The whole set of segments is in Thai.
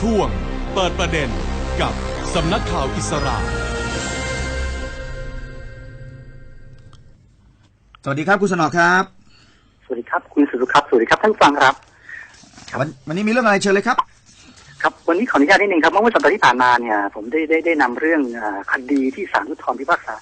ช่วงเปิดประเด็นกับสำนักข่าวอิสระ สวัสดีครับคุณสนอครับ สวัสดีครับคุณสุรุครับ สวัสดีครับท่านผู้ฟังครับ วันวันนี้มีเรื่องอะไรเชิญเลยครับ ครับ วันนี้ขออนุญาตนิดนึงครับเมื่อวันสัปดาห์ที่ผ่านมาเนี่ย ผมได้ได้ได้นำเรื่องอาคดีที่ศาลอุทธรณ์พิพากษา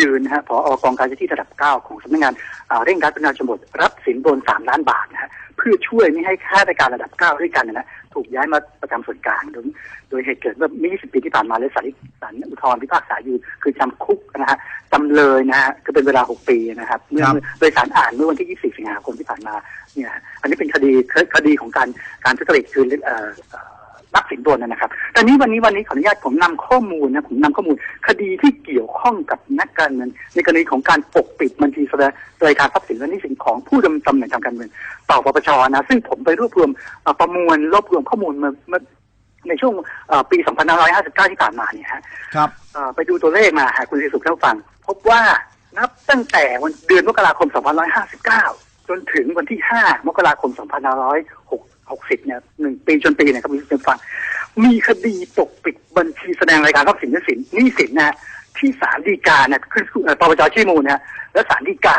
ยืนนะฮะผอกองการเจ้าที่ระดับเก้าของสำนักงานอ่าเร่งรัดพัฒนาชนบทรับสินบนสามล้านบาทนะฮะ เพื่อช่วยไม่ให้ข้าราชการระดับเก้าด้วยกันนะฮะถูกย้ายมาประจำส่วนกลางโดยโดยเหตุเกิดเมื่อไม่20 ปีที่ผ่านมาและศาลศาลอุทธรณ์พิพากษายืนคือจำคุกนะฮะจำเลยนะฮะคือเป็นเวลา 6 ปีนะครับเมื่อครับโดยศาลอ่านเมื่อวันที่ 24 สิงหาคมที่ผ่านมาเนี่ยอันนี้เป็นคดีคดีของการการทุจริตคือเอ่อเอ่อ รับสินบนนะครับตอนนี้วันนี้วันนี้ขออนุญาตผมนำข้อมูลนะผมนำข้อมูล คดีที่เกี่ยวข้องกับนักการเมืองในกรณีของการปกปิดบัญชีแสดงรายการทรัพย์สินและหนี้สินของผู้ดำรงตำแหน่งทางการเมืองต่อปปชนะ ซึ่งผมไปรวบรวมเอ่อประมวลรวบรวมข้อมูลมามาในช่วงเอ่อปี 2559 ที่ผ่านมาเนี่ยฮะครับเอ่อไปดูตัวเลขมาหากคุณสิสุขท่านผู้ฟัง พบว่านับตั้งแต่วันเดือนมกราคม 2559 จนถึงวันที่ 5 มกราคม 2560 เนี่ยหนึ่งปีจนปีเนี่ยครับคุณผู้ฟังมีคดีปกปิดบัญชีแสดงรายการทรัพย์สินและสินหนี้สินนะฮะที่ศาลฎีกาเนี่ยคือเอ่อปปชชี้มูลนะฮะและศาลฎีกา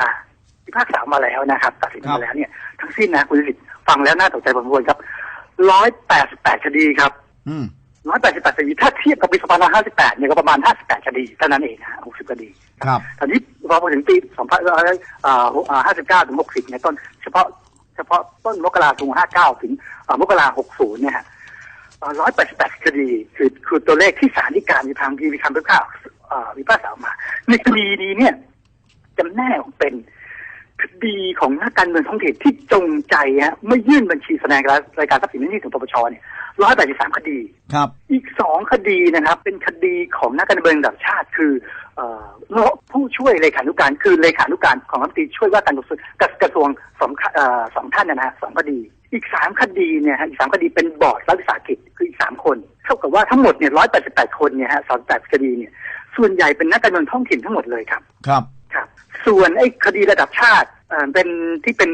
พิพากษามาแล้วนะครับ ตัดสินครับมาแล้วเนี่ย ทั้งสิ้นนะคุณสิทธิ์ฟังแล้วน่าตกใจพอสมควรครับ188คดีครับอืมร้อยแปดสิบแปดคดีถ้าเทียบกับปีสองพันห้าสิบแปดเนี่ยก็ประมาณห้าสิบแปดคดีเท่านั้นเองนะฮะหกสิบคดี ครับตอนนี้พอมาถึงปีสองพันห้าสิบเก้าถึงหกสิบเนี่ยต้นเฉพาะ เฉพาะต้นมกราคมห้าเก้าถึงมกราหกศูนย์เนี่ยฮะร้อยแปดสิบแปดคดี คือคือตัวเลขที่ศาลฎีกามีทางมีคำพิพากษาเอ่อพิพากษาออกมา ในคดีนี้เนี่ยจำแนกเป็นคดีของนักการเมืองท้องถิ่นที่จงใจฮะไม่ยื่นบัญชีแสดงรายการทรัพย์สินนี้ถึงปปชเนี่ย ร้อยแปดสิบสามคดี ครับ อีกสองคดีนะครับ เป็นคดีของนักการเมืองระดับชาติ คือเอ่อผู้ช่วยเลขานุการคือเลขานุการของรัฐมนตรีช่วยว่าการกระทรวงกระทรวงสองเอ่อสองท่านนะฮะสองคดี อีกสามคดีเนี่ยฮะอีกสามคดีเป็นบอร์ดรัฐวิสาหกิจคืออีกสามคนเท่ากับว่าทั้งหมดเนี่ยร้อยแปดสิบแปดคนเนี่ยฮะสามแปดคดีเนี่ยส่วนใหญ่เป็นนักการเมืองท้องถิ่นทั้งหมดเลยครับครับครับส่วนไอ้คดีระดับชาติเอ่อเป็นที่เป็น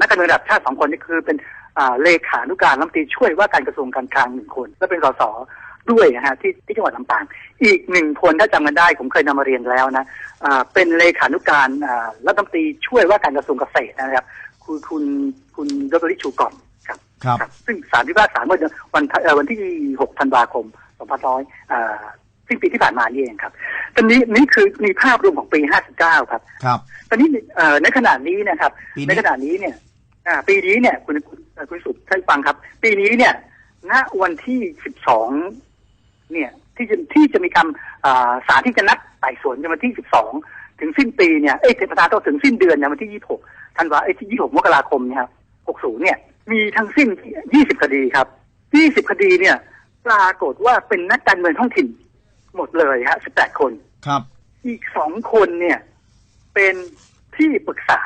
นักการเมืองระดับชาติสองคนนี่คือเป็นอ่า เลขานุการรัฐมนตรีช่วยว่าการกระทรวงการคลังหนึ่งคน และเป็นสสด้วยนะฮะที่ที่จังหวัดลำปางอีกหนึ่งคนถ้าจำกันได้ผมเคยนำมาเรียนแล้วนะอ่าเป็นเลขานุการอ่ารัฐมนตรีช่วยว่าการกระทรวงเกษตรนะครับ คุณคุณคุณดรลิชูก่อนครับครับครับซึ่งศาลพิพากษาเมื่อวันเอ่อวันที่ 6 ธันวาคม 2500อ่าสิ้นปีที่ผ่านมานี่เองครับ ตอนนี้นี่คือมีภาพรวมของปี 59 ครับ ครับ ตอนนี้เอ่อในขณะนี้นะครับปีนี้ในขณะนี้เนี่ยอ่าปีนี้เนี่ยคุณ คุณเอ่อคุณสุดท่านฟังครับ ปีนี้เนี่ย ณวันที่12เนี่ย ที่จะที่จะมีคำอ่าศาลที่จะนัดไต่สวนในวันที่12ถึงสิ้นปีเนี่ยเอ้ยประธานโทษถึงสิ้นเดือนเนี่ยวันที่26ธันวาเอ้ยที่26มกราคมเนี่ยครับ60เนี่ย มีทั้งสิ้น20คดีครับ20คดีเนี่ยปรากฏว่าเป็นนักการเมืองท้องถิ่น หมดเลยฮะ18คนครับ อีกสองคนเนี่ย เป็นที่ปรึกษา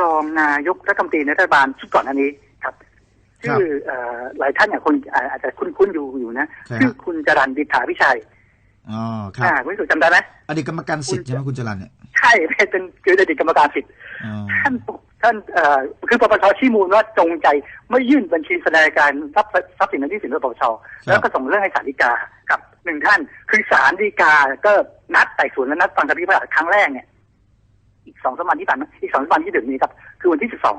รองนายกรัฐมนตรีในรัฐบาลชุดก่อนอันนี้ครับครับ ชื่อเอ่อหลายท่านเนี่ยคนอ่าอาจจะคุ้นๆอยู่อยู่นะใช่ครับชื่อคุณจรันดิษฐาพิชัยอ๋อครับอ่าคุณสุจำได้ไหมอดีตกรรมการสิทธิ์ใช่ไหมคุณจรันเนี่ยใช่เป็นคืออดีตกรรมการสิทธิ์อ๋อท่านท่านเอ่อคือปปชชี้มูลว่าจงใจไม่ยื่นบัญชีแสดงการทรัพย์ทรัพย์สินและหนี้สินของปปชแล้วก็ส่งเรื่องให้ศาลฎีกากับหนึ่งท่าน คือศาลฎีกาก็นัดไต่สวนและนัดฟังคำพิพากษาครั้งแรกเนี่ยอีกสองสามวันที่ผ่านมาอีกสองสามวันที่ถึงนี้ครับ คือวันที่สิบสอง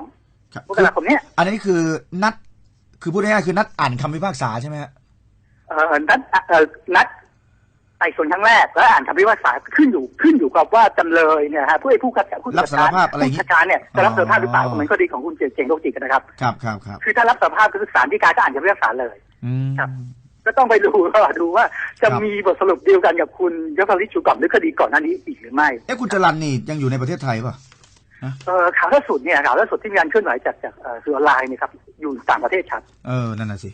ครับมกราคมเนี้ยอันนี้คือนัด คือพูดง่ายๆคือนัดอ่านคำพิพากษาใช่ไหมฮะเอ่อนัดเอ่อนัดไต่สวนครั้งแรกแล้วอ่านคำพิพากษาขึ้นอยู่ขึ้นอยู่กับว่าจำเลยเนี่ยฮะผู้ให้ผู้คัดผู้รับสารภาพอะไรอย่างงี้ผู้คัดค้านเนี่ยจะรับสารภาพหรือเปล่าอ๋อเหมือนคดีของคุณเจงโรคจิตนะครับ ครับครับครับคือถ้ารับสารภาพก็คือศาลฎีกาก็อ่านคำพิพากษาเลยอืม ครับ ก็ต้องไปดูว่าดูว่าจะครับ มีบทสรุปเดียวกันกับคุณยศริชูก่อนหรือคดีก่อนหน้านี้อีกหรือไม่ เอ๊ะคุณจรันนี่ยังอยู่ในประเทศไทยป่ะ เออข่าวล่าสุดเนี่ยข่าวล่าสุดที่มีการเคลื่อนไหวจากจากเอ่อสื่อออนไลน์เนี่ยครับอยู่ต่างประเทศครับเออนั่นน่ะสิ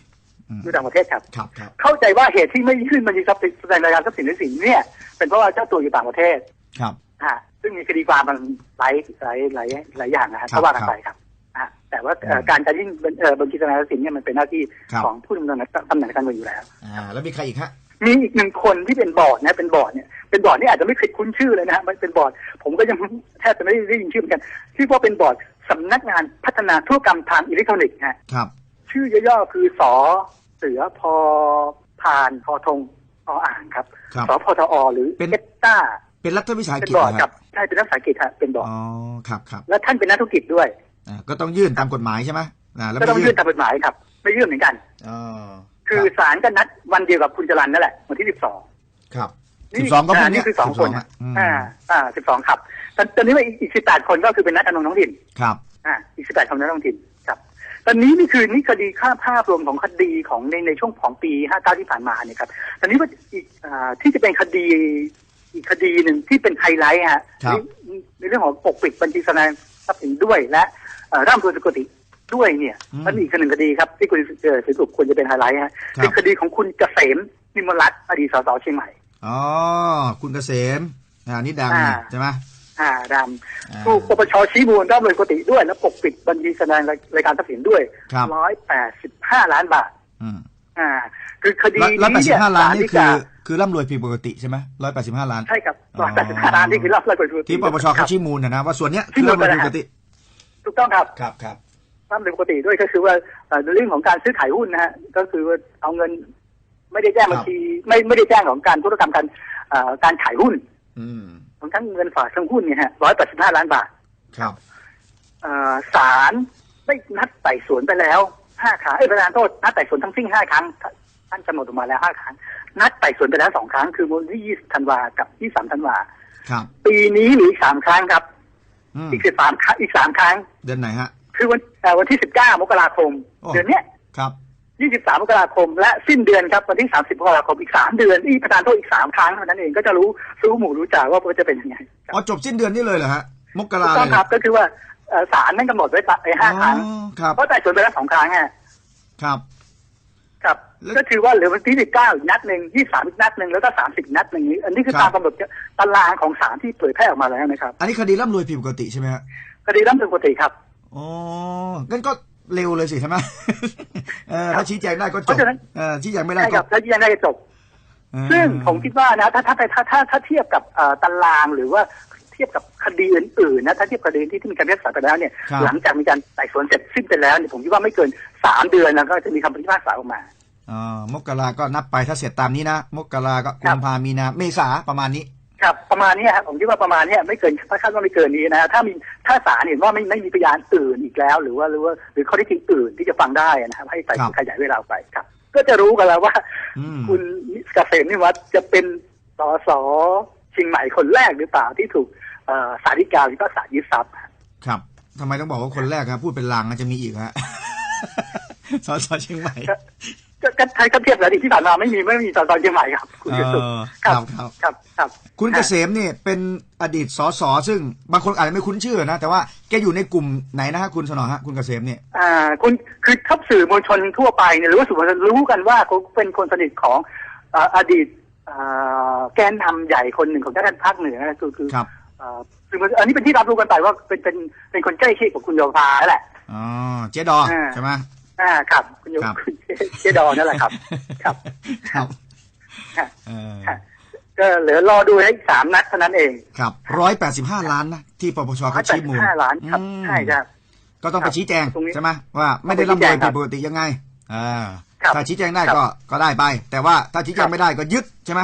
อืมอยู่ต่างประเทศครับครับครับ เข้าใจว่าเหตุที่ไม่ขึ้นบัญชีทรัพย์สินแสดงรายการทรัพย์สินและสินเนี่ย เป็นเพราะว่าเจ้าตัวอยู่ต่างประเทศครับฮะซึ่งมีคดีความมันหลายหลายหลายหลายอย่างนะฮะครับก็ว่ากันไปครับอะแต่ว่าเอ่ออืมการจะยิ่งบัญเอ่อบัญชีแสดงทรัพย์สินเนี่ยมันเป็นหน้าที่ครับของผู้ดำเนินตำแหน่งการเมืองอยู่แล้วอ่าแล้วมีใครอีกฮะ มีอีกหนึ่งคนที่เป็นบอร์ดนะเป็นบอร์ดเนี่ยเป็นบอร์ดนี่อาจจะไม่เคยคุ้นชื่อเลยนะฮะมันเป็นบอร์ด ผมก็ยังแทบจะไม่ได้ยินชื่อเหมือนกันชื่อว่าเป็นบอร์ดสำนักงานพัฒนาธุรกรรมทางอิเล็กทรอนิกส์ฮะครับ ชื่อย่อๆคือสอสือพอพานพอทงออ่างครับครับสพทอหรือเป็นเอสต้าเป็นรัฐวิสาหเป็นกิจบอร์ดนะคกัรับบใช่เป็นนักศึกษาหกิจฮะเป็นบอร์ดอ๋อครับครับแล้วท่านเป็นนักธุรกิจด้วยอ่าก็ต้องยื่นตามกฎหมายใช่ไหมอ่าแล้วก็ต้องไม่ยื่นตามกฎหมายครับ ไม่ยื่นเหมือนกันอ๋อ คือรับศาลก็นัดวันเดียวกับคุณจรันนั่นแหละวันที่สิบสองครับสิบสองก็พรุ่งนี้นี่คือสองคน12อะอืมอ่า อ่าสิบสองครับตอนตอนนี้ว่าอีกสิบแปดคนก็คือเป็นนักการเมืองท้องถิ่นครับอ่าอีกสิบแปดคนนักท้องถิ่นครับ ตอนนี้นี่คือนี่คดีค่าภาพรวมของคดีของในในช่วงของปีห้าเก้าที่ผ่านมาเนี่ยครับตอนนี้ว่าอีกอ่าที่จะเป็นคดีอีกคดีหนึ่งที่เป็นไฮไลท์ฮะครับในในเรื่องของปกปิดบัญชีแสดงทรัพย์สินด้วยและเอ่อร่ำรวยสุกติ ด้วยเนี่ยมันมีอีกหนึ่งคดีครับ ที่คุณเอ่อสุสุขควรจะเป็นไฮไลท์ฮะเป็นคดีของคุณเกษมนิมรัตน์อดีตสสเชียงใหม่อ๋อคุณเกษมอ่านี่ดังอ่าใช่ไหมอ่าดอ่าำถูกปปชชี้มูลร่ำรวยสุกติด้วย และปกปิดบัญชีแสดงรายการทรัพย์สินด้วยครับร้อยแปดสิบห้าล้านบาทอืมอ่า คือคดีร้อยแปดนี้สิเนี่บยห้าล้านศลนี่ฎีคืกาอคือร่ำรวยผิดปกติใช่ไหมร้อยแปดสิบห้าล้าน ใช่ครับอ๋อร้อยแปดสิบห้าล้านนี่คือร่ำรวยกว่าสุกติที่ปปชเขาชี้มูลนะนะว่าส่วนเนี้ยชี้คือมูลร่ำรวยผิดปไปแล้วกติ ถูกต้องครับ ครับครับ ร่ำรวยปกติด้วยก็คือว่าเอ่อในเรื่องของการซื้อขายหุ้นนะฮะก็คือว่าเอาเงิน ไม่ได้แจ้งบัญชี ไม่ไม่ได้แจ้งของการธุรกรรมการเอ่อการขายหุ้นอืมของทั้งเงินฝากทั้งหุ้นเนี่ยฮะร้อยแปดสิบห้าล้านบาทครับเอ่อศาลได้นัดไต่สวนไปแล้วห้าครั้งเอ้ยประธานโทษนัดไต่สวนทั้งสิ้นห้าครั้งท่านกำหนดออกมาแล้วห้าครั้ง นัดไต่สวนไปแล้วสองครั้ง คือวันที่ยี่สิบธันวากับยี่สามธันวาครับปีนี้มีอีกสามครั้งครับอืมอีกสิบสามครั้งอีกสามครั้ง เดือนไหนฮะ คือวันเอ่อวันที่สิบเก้ามกราคมโอ้เดือนเนี้ยครับยี่สิบสามมกราคม และสิ้นเดือนครับวันที่สามสิบมกราคมอีกสามเดือนอีกประธานโทษอีกสามครั้งเท่านั้นเองก็จะรู้รู้หมู่รู้จ่าว่ามันจะเป็นยังไงครับอ๋อจบสิ้นเดือนนี้เลยเหรอฮะมกถูรากต้เลองยเหครรัอบก็คือว่าเอ่อศาลนั่นกำหนดไว้ไปห้าครั้งอ๋อครับเพราะไต่สวนไปแล้วสองครั้งไงครับ ครับแล้วก็คือว่าเหลือวันที่สิบเก้าอีกนัดหนึ่งยี่สามอีกนัดหนึ่งแล้วก็สามสิบนัดหนึ่งนี้ อันนี้คือครัตาบมกำหนดตารางของศาลที่เผยแพร่ออกมาแล้วนะครับ อันนี้คดีร่ำรวยผิดปกติใช่ไหมฮะคดีร่ำรวยปกติครับ อ๋องั้นก็เร็วเลยสิใช่ไหมเออถ้าชี้แจงได้ก็จเพราะบฉะนั้นเออชี้แจงไม่ได้ใช่คก็รับแล้วยังได้จบเออซึ่งผมคิดว่านะ ถ้าถ้าถ้าถ้าถ้าเทียบกับเอ่อตารางหรือว่าเทียบกับคดีอื่นๆนะถ้าเทียบคดีที่ที่มีการพิพากษาไปแล้วเนี่ยครับหลังจากมีการไต่สวนเสร็จสิ้นไปแล้วเนี่ยผมคิดว่าไม่เกินสามเดือนแล้วก็จะมีคำพิพากษาออกมาอ๋อมกราก็นับไปถ้าเสร็จตามนี้นะ มกราก็ครักุบมภามีนา เมษาประมาณนี้ ครับประมาณเนี้ยครับผมคิดว่าประมาณเนี้ยไม่เกินถ้าคาดว่าไม่เกินนี้นะถ้ามีถ้าศาลเห็นว่าไม่ไม่มีพยานอื่นอีกแล้ว หรือว่าหรือว่าหรือข้อเท็จจริงอื่นที่จะฟังได้นะครับให้ไต่ครับขยายเวลาออกไปครับ ก็จะรู้กันแล้วว่าอืมคุณเกษมนิวัฒน์จะเป็นสสเชียงใหม่คนแรกหรือเปล่าที่ถูกเอ่อศาลฎีกาพิพากษายึดทรัพย์ครับทำไมต้องบอกว่าคนแรกครับพูดเป็นลางนะจะมีอีกฮะสสเชียงใหม่ ก็ก็ก็ใช้ก็เทียบแล้วดิที่ผ่านมาไม่มีไม่มีสสเชียงใหม่ครับ คุณเอเกษมอคครัรับบครับครับครับ คุณเกษมเนี่ยเป็นอดีตสสซึ่งบางคนอาจจะไม่คุ้นชื่อนะ แต่ว่าแกอยู่ในกลุ่มไหนนะฮะคุณสนอฮะคุณเกษมเนี่ยอ่าคุณคือทับสื่อมวลชนทั่วไปเนี่ยหรือว่าสื่อมวลชนรู้กันว่าเขาเป็นคนสนิทของอ่าอดีตอ่าแกนนำใหญ่คนหนึ่งของชาติภาคเหนือนะคือคือครับอ่าสื่อมวลชนอันนี้เป็นที่รับรู้กันไปว่าเป็นเป็นเป็นคนใกล้ชิดกับคุณโยภาแหละอ๋อเจ๊ดออ่าใช่ไหม อ่าครับคุณโยครับ คุณเจดอนนั่นแหละครับ ครับครับครับเออครับก็เหลือรอดูให้อีกสามนัดเท่านั้นเองครับร้อยแปดสิบห้าล้านนะที่ปปชเขาชี้มูลห้าล้านครับอืมใช่ครับ ก็ต้องไปชี้แจงตรงนี้ใช่ไหมว่าไม่ได้ต้องร่ำไปรวยชี้แจงครัผิดบปกติยังไงอ่าครับถ้าชี้แจงได้ครับก็ก็ได้ไป แต่ว่าถ้าชี้แจครังบ ไม่ได้ก็ยึดใช่ไหม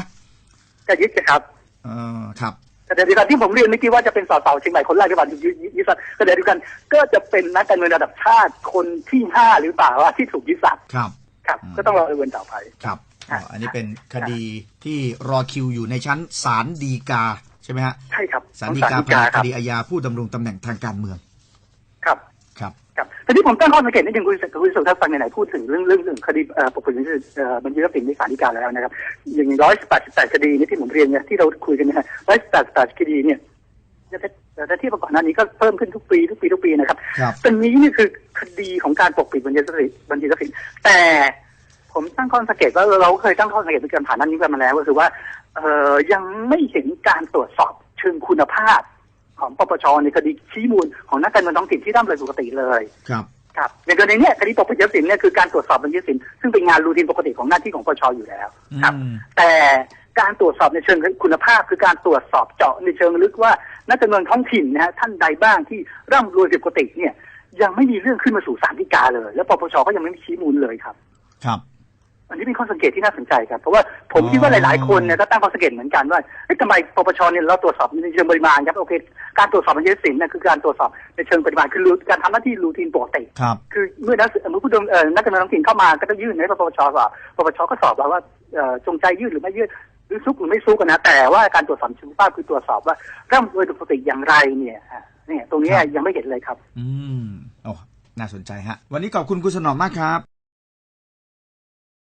จะยึดนะครับ เออครับ แต่เดี๋ยวกันที่ผมเรียนเมื่อกี้ว่าจะเป็นสสเชียงใหม่คนแรกที่ว่ายึดยึดยึดทรัพย์ก็เดี๋ยวดูกันก็จะเป็นนักการเมืองระดับชาติคนที่ห้าหรือเปล่าว่าที่ถูกยึดทรัพย์ครับครับอืมก็ต้องรอดูกันต่อไปครับครัอ๋อบอันนี้เป็นคดีที่รอคิวอยู่ในชั้นศาลฎีกาใช่ไหมฮะใช่ครับศาลฎีของกาศแผนกคดีอาญาผู้ดำรงตำแหน่งทางการเมือง ครับ ครับ ครับ ทีนี้ผมตั้งข้อสังเกตนิดนึงคุณคุณสุทัศน์ฟังไหนๆพูดถึงเรื่องเรื่องเรื่องคดีเอ่อปกปิดบัญชีเอ่อบัญชีทรัพย์สินในศาลฎีกาแล้วนะครับ อย่างร้อยแปดสิบแปดคดีนี่ที่ผมเรียนเนี่ยที่เราคุยกันนะร้อยแปดสิบแปดคดีเนี่ยแต่แต่ที่ประกอบหน้านี้ก็เพิ่มขึ้นทุกปีทุกปีทุกปีนะครับครับตอนนี้นี่คือคดีของการปกปิดบัญชีทรัพย์สินบัญชีทรัพย์สินแต่ผมตั้งข้อสังเกตว่าเราเคยตั้งข้อสังเกตในการผ่านนั้นนี้กันมาแล้วก็คือว่า เอ่อยังไม่เห็นการตรวจสอบเชิงคุณภาพ ของปปชในคดีชี้มูลของนักการเมืองท้องถิ่นที่ร่ำรวยปกติเลยครับครับในกรณีเนี้ยคดีปกปิดทรัพย์สินเนี่ยคือการตรวจสอบบัญชีทรัพย์สินซึ่งเป็นงานรูทีนปกติของหน้าที่ของปปชอยู่แล้วครับอืมแต่การตรวจสอบในเชิงคุณภาพ คือการตรวจสอบเจาะในเชิงลึกว่านักการเมืองท้องถิ่นนะฮะท่านใดบ้างที่ร่ำรวยผิดปกติเนี่ยยังไม่มีเรื่องขึ้นมาสู่ศาลฎีกาเลย แล้วปปชก็ยังไม่มีชี้มูลเลยครับ ครับ อันนี้เป็นข้อสังเกตที่น่าสนใจครับ เพราะว่าผมอ๋อคิดว่าหลาย ๆ คนเนี่ยก็ตั้งข้อสังเกตเหมือนกันว่าเอ๊ะทำไมปปชเนี่ยเราตรวจสอบในเชิงปริมาณครับโอเค การตรวจสอบมันยึดสินนะคือการตรวจสอบในเชิงปริมาณคือรูการทำหน้าที่รูทีนปกติครับคือเมื่อนักเมื่อผู้ดำเอ่อนักการเมืองท้องถิ่นเข้ามาก็ต้องยื่นให้ปปชสอบปปชก็สอบแล้วว่าเอ่อจงใจยื่นหรือไม่ยื่นหรือซุกหรือไม่ซุกกันนะแต่ว่าการตรวจสอบเชิงภาพคือตรวจสอบว่าร่ำรวยปกติอย่างไรเนี่ยฮะเนี่ยตรงเนี้ยครับยังไม่เห็นเลยครับ อืมโอ้น่าสนใจฮะ วันนี้ขอบคุณคุณสนอมมากครับ